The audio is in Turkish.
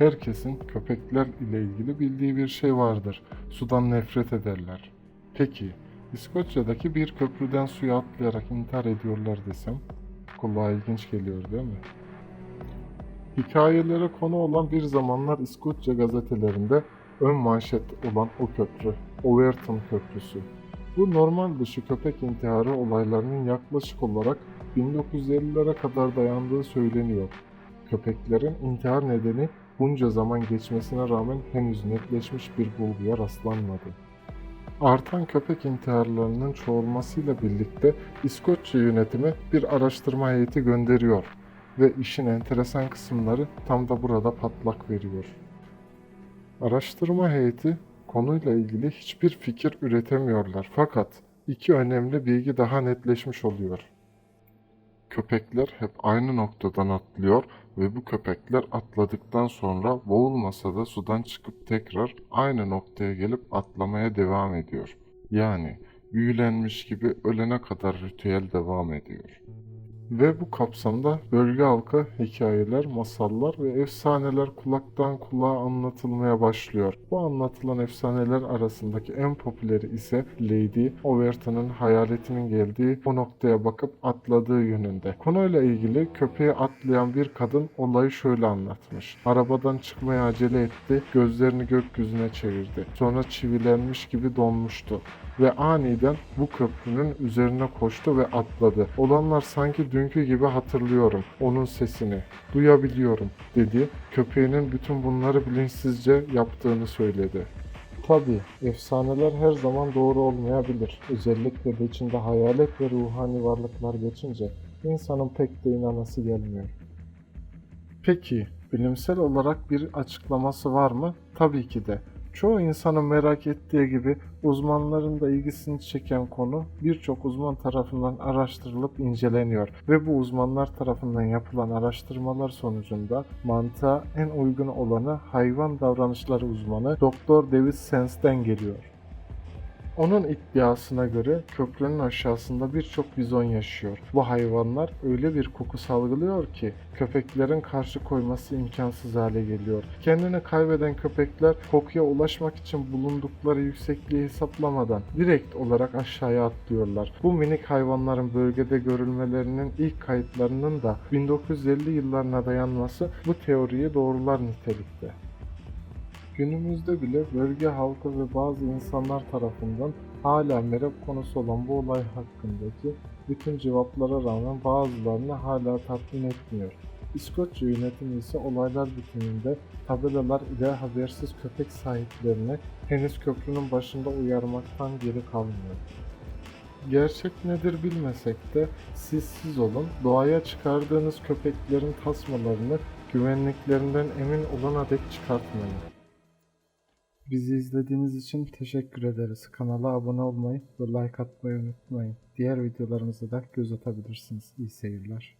Herkesin köpekler ile ilgili bildiği bir şey vardır. Sudan nefret ederler. Peki, İskoçya'daki bir köprüden suya atlayarak intihar ediyorlar desem kulağa ilginç geliyor değil mi? Hikayelere konu olan bir zamanlar İskoçya gazetelerinde ön manşet olan o köprü, Overton Köprüsü. Bu normal dışı köpek intiharı olaylarının yaklaşık olarak 1950'lere kadar dayandığı söyleniyor. Köpeklerin intihar nedeni bunca zaman geçmesine rağmen henüz netleşmiş bir bulguya rastlanmadı. Artan köpek intiharlarının çoğalmasıyla birlikte İskoçya yönetimi bir araştırma heyeti gönderiyor ve işin enteresan kısımları tam da burada patlak veriyor. Araştırma heyeti konuyla ilgili hiçbir fikir üretemiyorlar fakat iki önemli bilgi daha netleşmiş oluyor. Köpekler hep aynı noktadan atlıyor ve bu köpekler atladıktan sonra boğulmasa da sudan çıkıp tekrar aynı noktaya gelip atlamaya devam ediyor. Yani büyülenmiş gibi ölene kadar ritüel devam ediyor. Ve bu kapsamda bölge halkı hikayeler, masallar ve efsaneler kulaktan kulağa anlatılmaya başlıyor. Bu anlatılan efsaneler arasındaki en popüleri ise Lady Overton'un hayaletinin geldiği o noktaya bakıp atladığı yönünde. Konuyla ilgili köpeği atlayan bir kadın olayı şöyle anlatmış. Arabadan çıkmaya acele etti, gözlerini gökyüzüne çevirdi. Sonra çivilenmiş gibi donmuştu ve aniden bu köprünün üzerine koştu ve atladı. Olanlar sanki dünkü gibi hatırlıyorum onun sesini, duyabiliyorum dedi. Köpeğinin bütün bunları bilinçsizce yaptığını söyledi. Tabi efsaneler her zaman doğru olmayabilir. Özellikle de içinde hayalet ve ruhani varlıklar geçince insanın pek de inanası gelmiyor. Peki bilimsel olarak bir açıklaması var mı? Tabii ki de. Çoğu insanın merak ettiği gibi uzmanların da ilgisini çeken konu birçok uzman tarafından araştırılıp inceleniyor ve bu uzmanlar tarafından yapılan araştırmalar sonucunda mantığa en uygun olanı hayvan davranışları uzmanı Dr. David Sens'ten geliyor. Onun iddiasına göre köprünün aşağısında birçok bizon yaşıyor. Bu hayvanlar öyle bir koku salgılıyor ki köpeklerin karşı koyması imkansız hale geliyor. Kendini kaybeden köpekler kokuya ulaşmak için bulundukları yüksekliği hesaplamadan direkt olarak aşağıya atlıyorlar. Bu minik hayvanların bölgede görülmelerinin ilk kayıtlarının da 1950 yıllarına dayanması bu teoriyi doğrular nitelikte. Günümüzde bile bölge halkı ve bazı insanlar tarafından hala merak konusu olan bu olay hakkındaki bütün cevaplara rağmen bazılarını hala tatmin etmiyor. İskoçya yönetimi ise olaylar bitiminde tabelalar ile habersiz köpek sahiplerini henüz köprünün başında uyarmaktan geri kalmıyor. Gerçek nedir bilmesek de siz siz olun, doğaya çıkardığınız köpeklerin tasmalarını güvenliklerinden emin olana dek çıkartmayın. Bizi izlediğiniz için teşekkür ederiz. Kanala abone olmayı ve like atmayı unutmayın. Diğer videolarımıza da göz atabilirsiniz. İyi seyirler.